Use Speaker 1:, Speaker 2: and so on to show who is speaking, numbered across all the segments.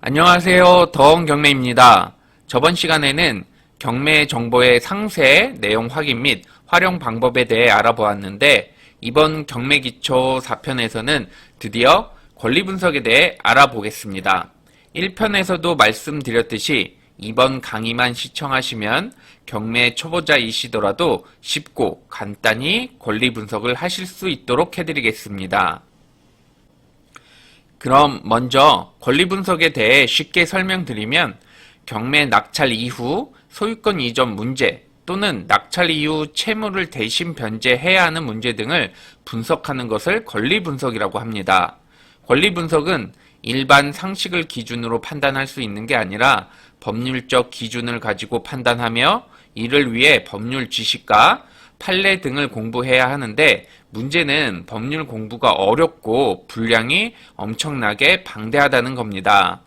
Speaker 1: 안녕하세요. 더원 경매입니다. 저번 시간에는 경매 정보의 상세, 내용 확인 및 활용 방법에 대해 알아보았는데 이번 경매 기초 4편에서는 드디어 권리 분석에 대해 알아보겠습니다. 1편에서도 말씀드렸듯이 이번 강의만 시청하시면 경매 초보자이시더라도 쉽고 간단히 권리 분석을 하실 수 있도록 해드리겠습니다. 그럼 먼저 권리 분석에 대해 쉽게 설명드리면 경매 낙찰 이후 소유권 이전 문제 또는 낙찰 이후 채무를 대신 변제해야 하는 문제 등을 분석하는 것을 권리 분석이라고 합니다. 권리 분석은 일반 상식을 기준으로 판단할 수 있는 게 아니라 법률적 기준을 가지고 판단하며 이를 위해 법률 지식과 판례 등을 공부해야 하는데 문제는 법률 공부가 어렵고 분량이 엄청나게 방대하다는 겁니다.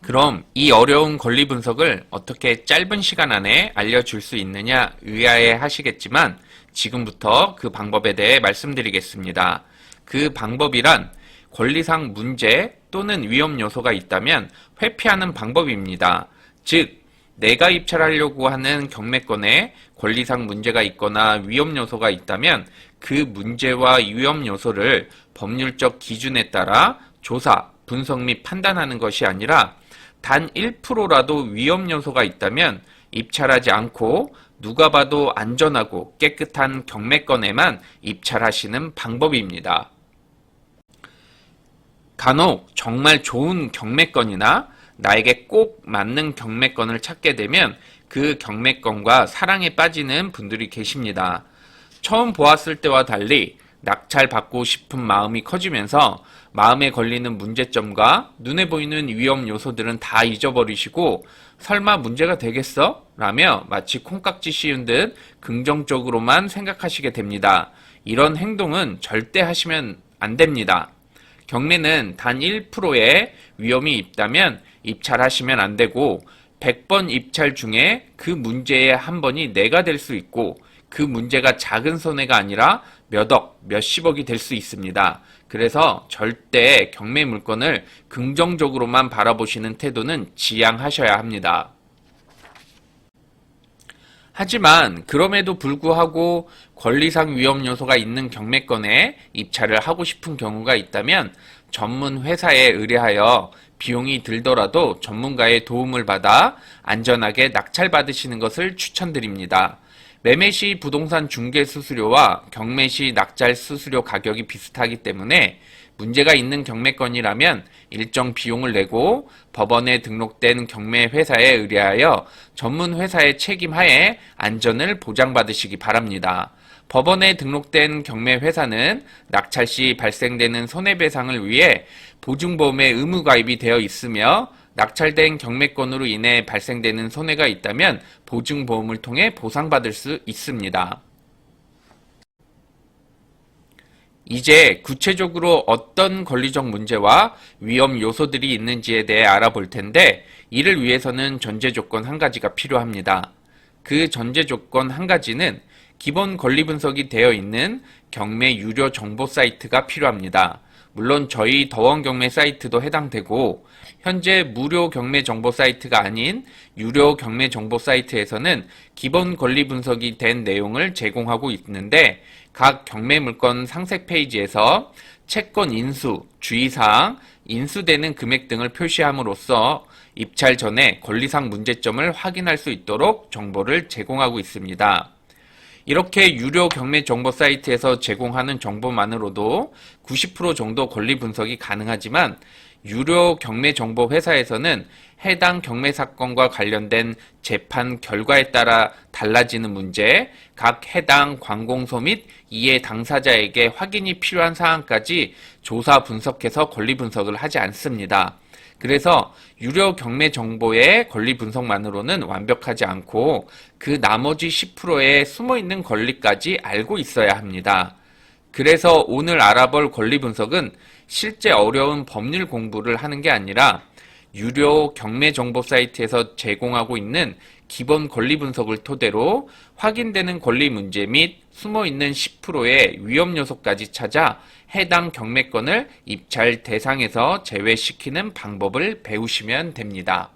Speaker 1: 그럼 이 어려운 권리 분석을 어떻게 짧은 시간 안에 알려줄 수 있느냐 의아해 하시겠지만 지금부터 그 방법에 대해 말씀드리겠습니다. 그 방법이란 권리상 문제 또는 위험 요소가 있다면 회피하는 방법입니다. 즉, 내가 입찰하려고 하는 경매권에 권리상 문제가 있거나 위험 요소가 있다면 그 문제와 위험 요소를 법률적 기준에 따라 조사, 분석 및 판단하는 것이 아니라 단 1%라도 위험 요소가 있다면 입찰하지 않고 누가 봐도 안전하고 깨끗한 경매권에만 입찰하시는 방법입니다. 간혹 정말 좋은 경매권이나 나에게 꼭 맞는 경매권을 찾게 되면 그 경매권과 사랑에 빠지는 분들이 계십니다. 처음 보았을 때와 달리 낙찰 받고 싶은 마음이 커지면서 마음에 걸리는 문제점과 눈에 보이는 위험 요소들은 다 잊어버리시고 설마 문제가 되겠어? 라며 마치 콩깍지 씌운 듯 긍정적으로만 생각하시게 됩니다. 이런 행동은 절대 하시면 안 됩니다. 경매는 단 1%의 위험이 있다면 입찰하시면 안 되고 100번 입찰 중에 그 문제의 한 번이 내가 될 수 있고 그 문제가 작은 손해가 아니라 몇억, 몇십억이 될 수 있습니다. 그래서 절대 경매 물건을 긍정적으로만 바라보시는 태도는 지양하셔야 합니다. 하지만 그럼에도 불구하고 권리상 위험 요소가 있는 경매권에 입찰을 하고 싶은 경우가 있다면 전문 회사에 의뢰하여 비용이 들더라도 전문가의 도움을 받아 안전하게 낙찰받으시는 것을 추천드립니다. 매매 시 부동산 중개 수수료와 경매 시 낙찰 수수료 가격이 비슷하기 때문에 문제가 있는 경매권이라면 일정 비용을 내고 법원에 등록된 경매 회사에 의뢰하여 전문 회사의 책임 하에 안전을 보장받으시기 바랍니다. 법원에 등록된 경매 회사는 낙찰 시 발생되는 손해배상을 위해 보증보험에 의무 가입이 되어 있으며 낙찰된 경매권으로 인해 발생되는 손해가 있다면 보증보험을 통해 보상받을 수 있습니다. 이제 구체적으로 어떤 권리적 문제와 위험 요소들이 있는지에 대해 알아볼 텐데 이를 위해서는 전제 조건 한 가지가 필요합니다. 그 전제 조건 한 가지는 기본 권리 분석이 되어 있는 경매 유료 정보 사이트가 필요합니다. 물론 저희 더원 경매 사이트도 해당되고 현재 무료 경매 정보 사이트가 아닌 유료 경매 정보 사이트에서는 기본 권리 분석이 된 내용을 제공하고 있는데 각 경매 물건 상세 페이지에서 채권 인수, 주의사항, 인수되는 금액 등을 표시함으로써 입찰 전에 권리상 문제점을 확인할 수 있도록 정보를 제공하고 있습니다. 이렇게 유료 경매 정보 사이트에서 제공하는 정보만으로도 90% 정도 권리 분석이 가능하지만 유료 경매 정보 회사에서는 해당 경매 사건과 관련된 재판 결과에 따라 달라지는 문제, 각 해당 관공서 및 이해 당사자에게 확인이 필요한 사항까지 조사 분석해서 권리 분석을 하지 않습니다. 그래서 유료 경매 정보의 권리 분석만으로는 완벽하지 않고 그 나머지 10%의 숨어 있는 권리까지 알고 있어야 합니다. 그래서 오늘 알아볼 권리 분석은 실제 어려운 법률 공부를 하는 게 아니라 유료 경매 정보 사이트에서 제공하고 있는 기본 권리 분석을 토대로 확인되는 권리 문제 및 숨어 있는 10%의 위험 요소까지 찾아 해당 경매권을 입찰 대상에서 제외시키는 방법을 배우시면 됩니다.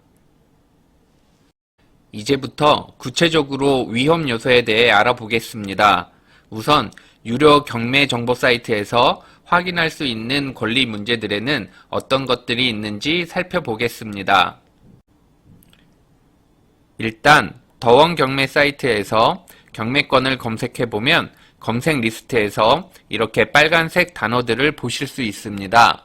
Speaker 1: 이제부터 구체적으로 위험 요소에 대해 알아보겠습니다. 우선 유료 경매 정보 사이트에서 확인할 수 있는 권리 문제들에는 어떤 것들이 있는지 살펴보겠습니다. 일단 더원 경매 사이트에서 경매권을 검색해 보면 검색 리스트에서 이렇게 빨간색 단어들을 보실 수 있습니다.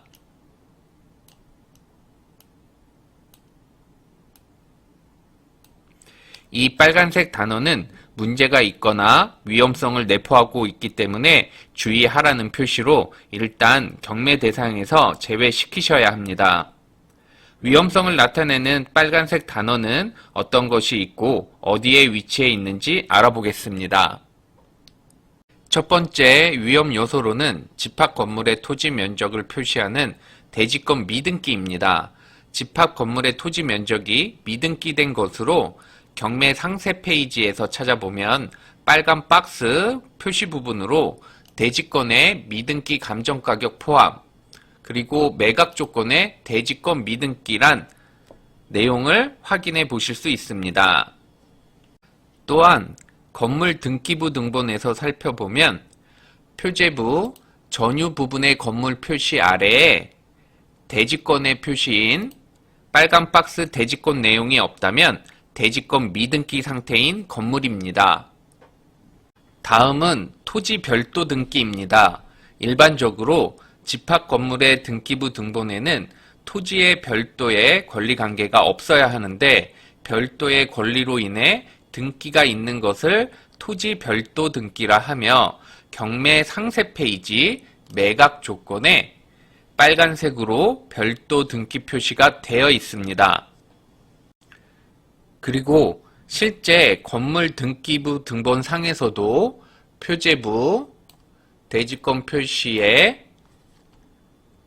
Speaker 1: 이 빨간색 단어는 문제가 있거나 위험성을 내포하고 있기 때문에 주의하라는 표시로 일단 경매 대상에서 제외시키셔야 합니다. 위험성을 나타내는 빨간색 단어는 어떤 것이 있고 어디에 위치해 있는지 알아보겠습니다. 첫 번째 위험 요소로는 집합 건물의 토지 면적을 표시하는 대지권 미등기입니다. 집합 건물의 토지 면적이 미등기된 것으로 경매 상세 페이지에서 찾아보면 빨간 박스 표시 부분으로 대지권의 미등기 감정 가격 포함 그리고 매각 조건의 대지권 미등기란 내용을 확인해 보실 수 있습니다. 또한 건물 등기부 등본에서 살펴보면 표제부 전유 부분의 건물 표시 아래에 대지권의 표시인 빨간 박스 대지권 내용이 없다면 대지권 미등기 상태인 건물입니다. 다음은 토지 별도 등기입니다. 일반적으로 집합 건물의 등기부 등본에는 토지의 별도의 권리 관계가 없어야 하는데 별도의 권리로 인해 등기가 있는 것을 토지 별도 등기라 하며 경매 상세 페이지 매각 조건에 빨간색으로 별도 등기 표시가 되어 있습니다. 그리고 실제 건물 등기부 등본 상에서도 표제부 대지권 표시에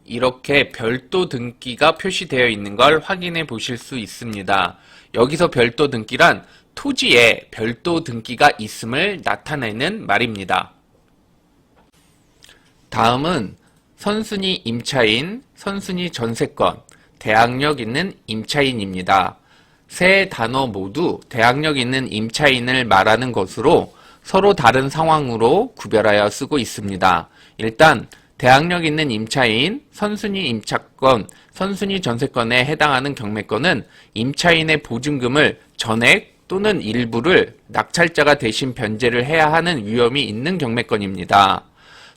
Speaker 1: 이렇게 별도 등기가 표시되어 있는 걸 확인해 보실 수 있습니다. 여기서 별도 등기란 토지에 별도 등기가 있음을 나타내는 말입니다. 다음은 선순위 임차인, 선순위 전세권, 대항력 있는 임차인입니다. 세 단어 모두 대항력 있는 임차인을 말하는 것으로 서로 다른 상황으로 구별하여 쓰고 있습니다. 일단 대항력 있는 임차인, 선순위 임차권, 선순위 전세권에 해당하는 경매권은 임차인의 보증금을 전액 또는 일부를 낙찰자가 대신 변제를 해야 하는 위험이 있는 경매권입니다.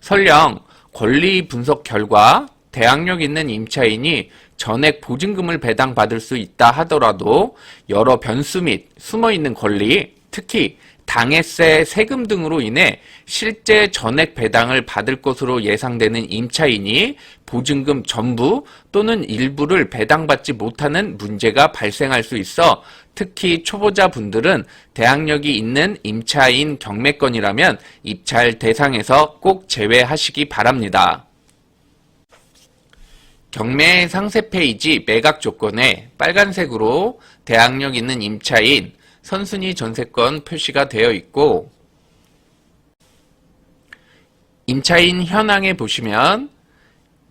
Speaker 1: 설령 권리 분석 결과 대항력 있는 임차인이 전액 보증금을 배당받을 수 있다 하더라도 여러 변수 및 숨어있는 권리, 특히 당해세, 세금 등으로 인해 실제 전액 배당을 받을 것으로 예상되는 임차인이 보증금 전부 또는 일부를 배당받지 못하는 문제가 발생할 수 있어 특히 초보자 분들은 대항력이 있는 임차인 경매권이라면 입찰 대상에서 꼭 제외하시기 바랍니다. 경매 상세 페이지 매각 조건에 빨간색으로 대항력 있는 임차인, 선순위 전세권 표시가 되어 있고 임차인 현황에 보시면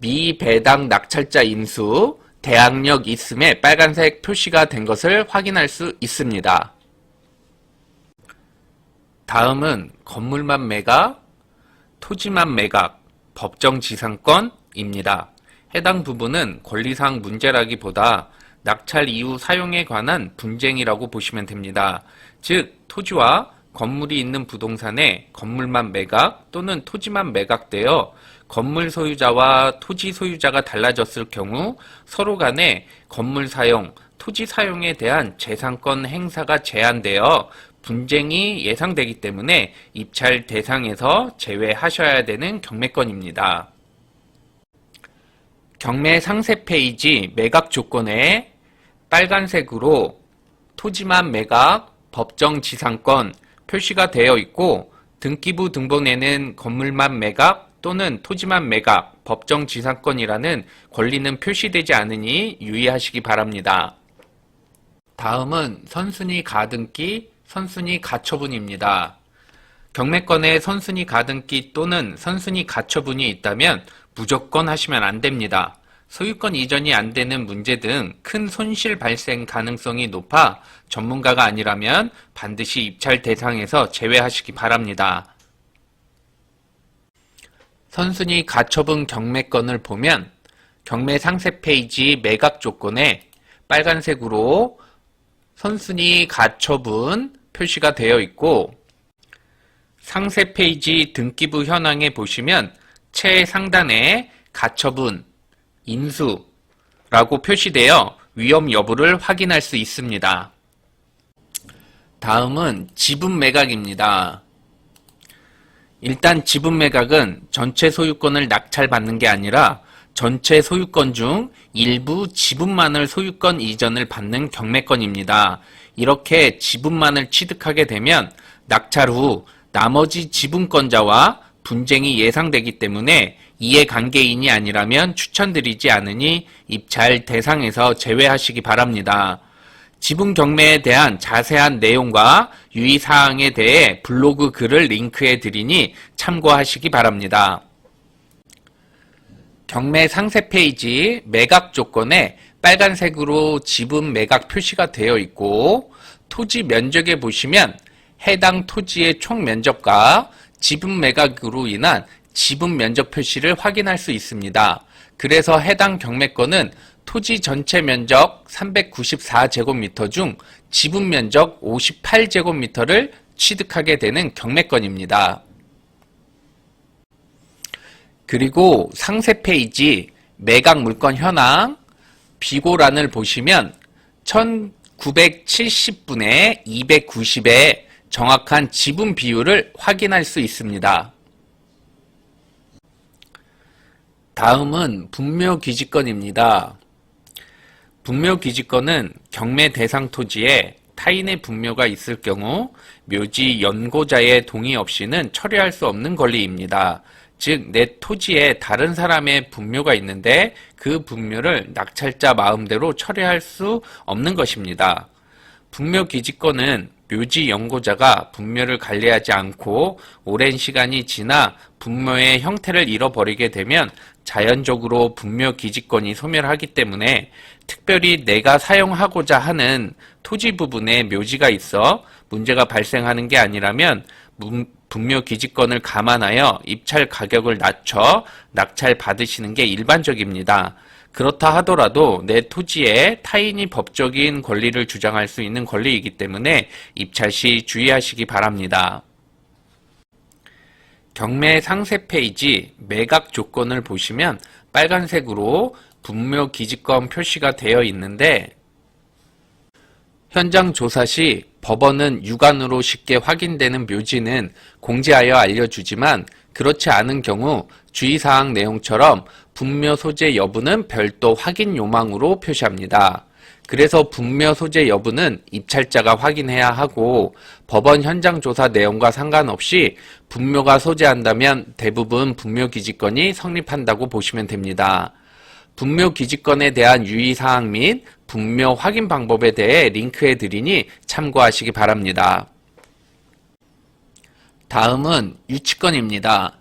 Speaker 1: 미배당 낙찰자 인수, 대항력 있음에 빨간색 표시가 된 것을 확인할 수 있습니다. 다음은 건물만 매각, 토지만 매각, 법정 지상권입니다. 해당 부분은 권리상 문제라기보다 낙찰 이후 사용에 관한 분쟁이라고 보시면 됩니다. 즉, 토지와 건물이 있는 부동산에 건물만 매각 또는 토지만 매각되어 건물 소유자와 토지 소유자가 달라졌을 경우 서로 간에 건물 사용, 토지 사용에 대한 재산권 행사가 제한되어 분쟁이 예상되기 때문에 입찰 대상에서 제외하셔야 되는 경매권입니다. 경매 상세 페이지 매각 조건에 빨간색으로 토지만 매각, 법정 지상권 표시가 되어 있고 등기부 등본에는 건물만 매각 또는 토지만 매각, 법정 지상권이라는 권리는 표시되지 않으니 유의하시기 바랍니다. 다음은 선순위 가등기, 선순위 가처분입니다. 경매권에 선순위 가등기 또는 선순위 가처분이 있다면 무조건 하시면 안 됩니다. 소유권 이전이 안 되는 문제 등 큰 손실 발생 가능성이 높아 전문가가 아니라면 반드시 입찰 대상에서 제외하시기 바랍니다. 선순위 가처분 경매권을 보면 경매 상세 페이지 매각 조건에 빨간색으로 선순위 가처분 표시가 되어 있고 상세 페이지 등기부 현황에 보시면 최상단에 가처분, 인수라고 표시되어 위험 여부를 확인할 수 있습니다. 다음은 지분 매각입니다. 일단 지분 매각은 전체 소유권을 낙찰받는 게 아니라 전체 소유권 중 일부 지분만을 소유권 이전을 받는 경매권입니다. 이렇게 지분만을 취득하게 되면 낙찰 후 나머지 지분권자와 분쟁이 예상되기 때문에 이해관계인이 아니라면 추천드리지 않으니 입찰 대상에서 제외하시기 바랍니다. 지분 경매에 대한 자세한 내용과 유의사항에 대해 블로그 글을 링크해 드리니 참고하시기 바랍니다. 경매 상세 페이지 매각 조건에 빨간색으로 지분 매각 표시가 되어 있고 토지 면적에 보시면 해당 토지의 총 면적과 지분 매각으로 인한 지분 면적 표시를 확인할 수 있습니다. 그래서 해당 경매권은 토지 전체 면적 394제곱미터 중 지분 면적 58제곱미터를 취득하게 되는 경매권입니다. 그리고 상세 페이지 매각 물건 현황 비고란을 보시면 1970분의 290의 정확한 지분 비율을 확인할 수 있습니다. 다음은 분묘기지권입니다. 분묘기지권은 경매 대상 토지에 타인의 분묘가 있을 경우 묘지 연고자의 동의 없이는 처리할 수 없는 권리입니다. 즉, 내 토지에 다른 사람의 분묘가 있는데 그 분묘를 낙찰자 마음대로 처리할 수 없는 것입니다. 분묘기지권은 묘지 연고자가 분묘를 관리하지 않고 오랜 시간이 지나 분묘의 형태를 잃어버리게 되면 자연적으로 분묘 기지권이 소멸하기 때문에 특별히 내가 사용하고자 하는 토지 부분에 묘지가 있어 문제가 발생하는 게 아니라면 문- 분묘 기지권을 감안하여 입찰 가격을 낮춰 낙찰 받으시는 게 일반적입니다. 그렇다 하더라도 내 토지에 타인이 법적인 권리를 주장할 수 있는 권리이기 때문에 입찰 시 주의하시기 바랍니다. 경매 상세 페이지 매각 조건을 보시면 빨간색으로 분묘 기지권 표시가 되어 있는데 현장 조사 시 법원은 육안으로 쉽게 확인되는 묘지는 공지하여 알려주지만 그렇지 않은 경우 주의사항 내용처럼 분묘 소재 여부는 별도 확인 요망으로 표시합니다. 그래서 분묘 소재 여부는 입찰자가 확인해야 하고 법원 현장 조사 내용과 상관없이 분묘가 소재한다면 대부분 분묘 기지권이 성립한다고 보시면 됩니다. 분묘 기지권에 대한 유의사항 및 분묘 확인 방법에 대해 링크해 드리니 참고하시기 바랍니다. 다음은 유치권입니다.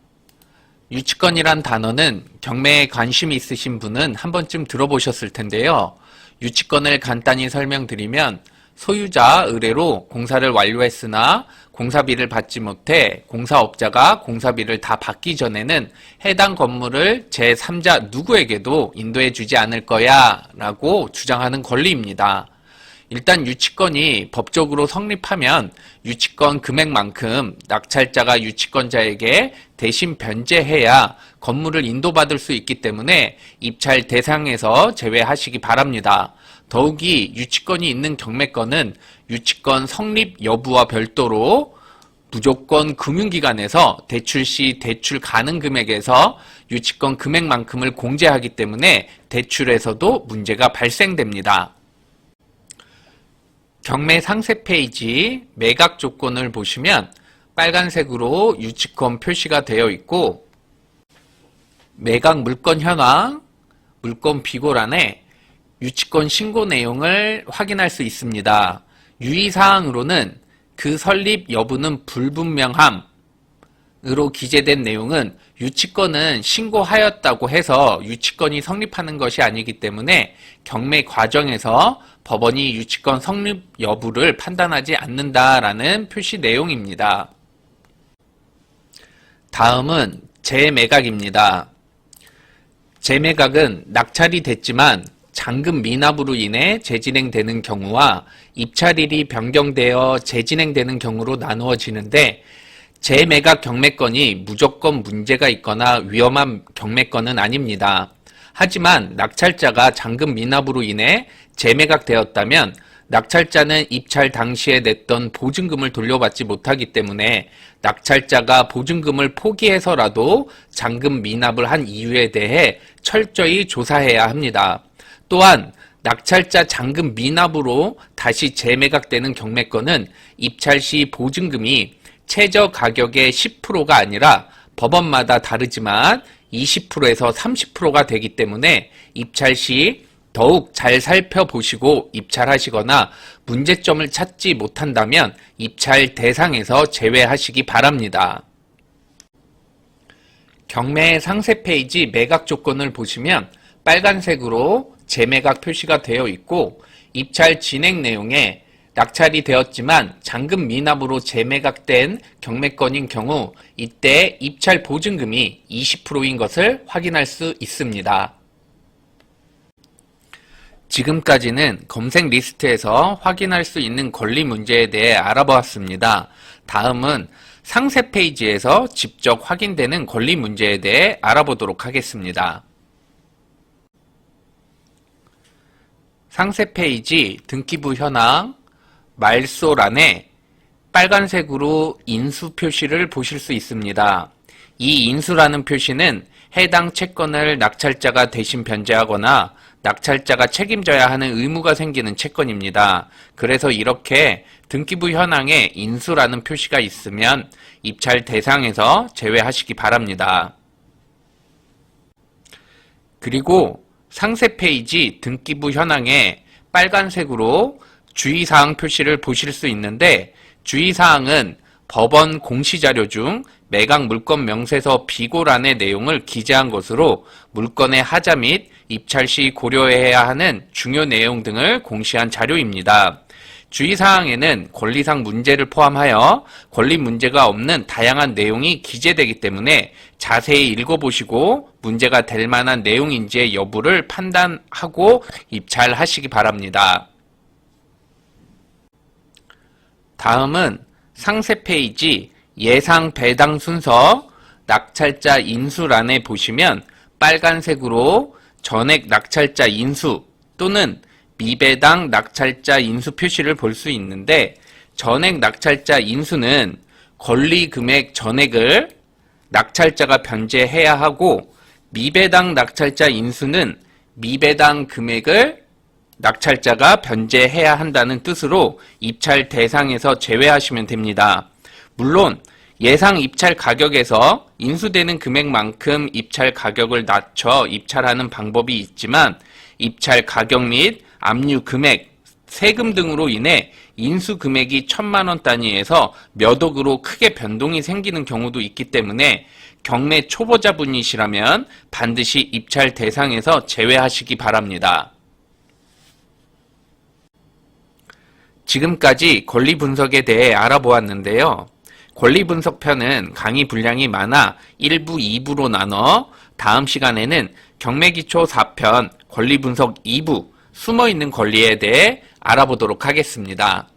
Speaker 1: 유치권이란 단어는 경매에 관심이 있으신 분은 한 번쯤 들어보셨을 텐데요. 유치권을 간단히 설명드리면 소유자 의뢰로 공사를 완료했으나 공사비를 받지 못해 공사업자가 공사비를 다 받기 전에는 해당 건물을 제3자 누구에게도 인도해 주지 않을 거야 라고 주장하는 권리입니다. 일단 유치권이 법적으로 성립하면 유치권 금액만큼 낙찰자가 유치권자에게 대신 변제해야 건물을 인도받을 수 있기 때문에 입찰 대상에서 제외하시기 바랍니다. 더욱이 유치권이 있는 경매권은 유치권 성립 여부와 별도로 무조건 금융기관에서 대출 시 대출 가능 금액에서 유치권 금액만큼을 공제하기 때문에 대출에서도 문제가 발생됩니다. 경매 상세 페이지 매각 조건을 보시면 빨간색으로 유치권 표시가 되어 있고 매각 물건 현황, 물건 비고란에 유치권 신고 내용을 확인할 수 있습니다. 유의사항으로는 그 설립 여부는 불분명함, 으로 기재된 내용은 유치권은 신고하였다고 해서 유치권이 성립하는 것이 아니기 때문에 경매 과정에서 법원이 유치권 성립 여부를 판단하지 않는다라는 표시 내용입니다. 다음은 재매각입니다. 재매각은 낙찰이 됐지만 잔금 미납으로 인해 재진행되는 경우와 입찰일이 변경되어 재진행되는 경우로 나누어지는데 재매각 경매건이 무조건 문제가 있거나 위험한 경매건은 아닙니다. 하지만 낙찰자가 잔금 미납으로 인해 재매각되었다면 낙찰자는 입찰 당시에 냈던 보증금을 돌려받지 못하기 때문에 낙찰자가 보증금을 포기해서라도 잔금 미납을 한 이유에 대해 철저히 조사해야 합니다. 또한 낙찰자 잔금 미납으로 다시 재매각되는 경매건은 입찰 시 보증금이 최저 가격의 10%가 아니라 법원마다 다르지만 20%에서 30%가 되기 때문에 입찰 시 더욱 잘 살펴보시고 입찰하시거나 문제점을 찾지 못한다면 입찰 대상에서 제외하시기 바랍니다. 경매 상세 페이지 매각 조건을 보시면 빨간색으로 재매각 표시가 되어 있고 입찰 진행 내용에 낙찰이 되었지만 잔금 미납으로 재매각된 경매건인 경우 이때 입찰 보증금이 20%인 것을 확인할 수 있습니다. 지금까지는 검색 리스트에서 확인할 수 있는 권리 문제에 대해 알아보았습니다. 다음은 상세 페이지에서 직접 확인되는 권리 문제에 대해 알아보도록 하겠습니다. 상세 페이지 등기부 현황 말소란에 빨간색으로 인수 표시를 보실 수 있습니다. 이 인수라는 표시는 해당 채권을 낙찰자가 대신 변제하거나 낙찰자가 책임져야 하는 의무가 생기는 채권입니다. 그래서 이렇게 등기부 현황에 인수라는 표시가 있으면 입찰 대상에서 제외하시기 바랍니다. 그리고 상세 페이지 등기부 현황에 빨간색으로 주의사항 표시를 보실 수 있는데 주의사항은 법원 공시자료 중 매각 물건 명세서 비고란의 내용을 기재한 것으로 문건의 하자 및 입찰 시 고려해야 하는 중요 내용 등을 공시한 자료입니다. 주의사항에는 권리상 문제를 포함하여 권리 문제가 없는 다양한 내용이 기재되기 때문에 자세히 읽어보시고 문제가 될 만한 내용인지의 여부를 판단하고 입찰하시기 바랍니다. 다음은 상세 페이지 예상 배당 순서 낙찰자 인수란에 보시면 빨간색으로 전액 낙찰자 인수 또는 미배당 낙찰자 인수 표시를 볼 수 있는데 전액 낙찰자 인수는 권리 금액 전액을 낙찰자가 변제해야 하고 미배당 낙찰자 인수는 미배당 금액을 낙찰자가 변제해야 한다는 뜻으로 입찰 대상에서 제외하시면 됩니다. 물론 예상 입찰 가격에서 인수되는 금액만큼 입찰 가격을 낮춰 입찰하는 방법이 있지만 입찰 가격 및 압류 금액, 세금 등으로 인해 인수 금액이 천만 원 단위에서 몇 억으로 크게 변동이 생기는 경우도 있기 때문에 경매 초보자분이시라면 반드시 입찰 대상에서 제외하시기 바랍니다. 지금까지 권리 분석에 대해 알아보았는데요. 권리 분석편은 강의 분량이 많아 1부, 2부로 나눠 다음 시간에는 경매 기초 4편 권리 분석 2부 숨어 있는 권리에 대해 알아보도록 하겠습니다.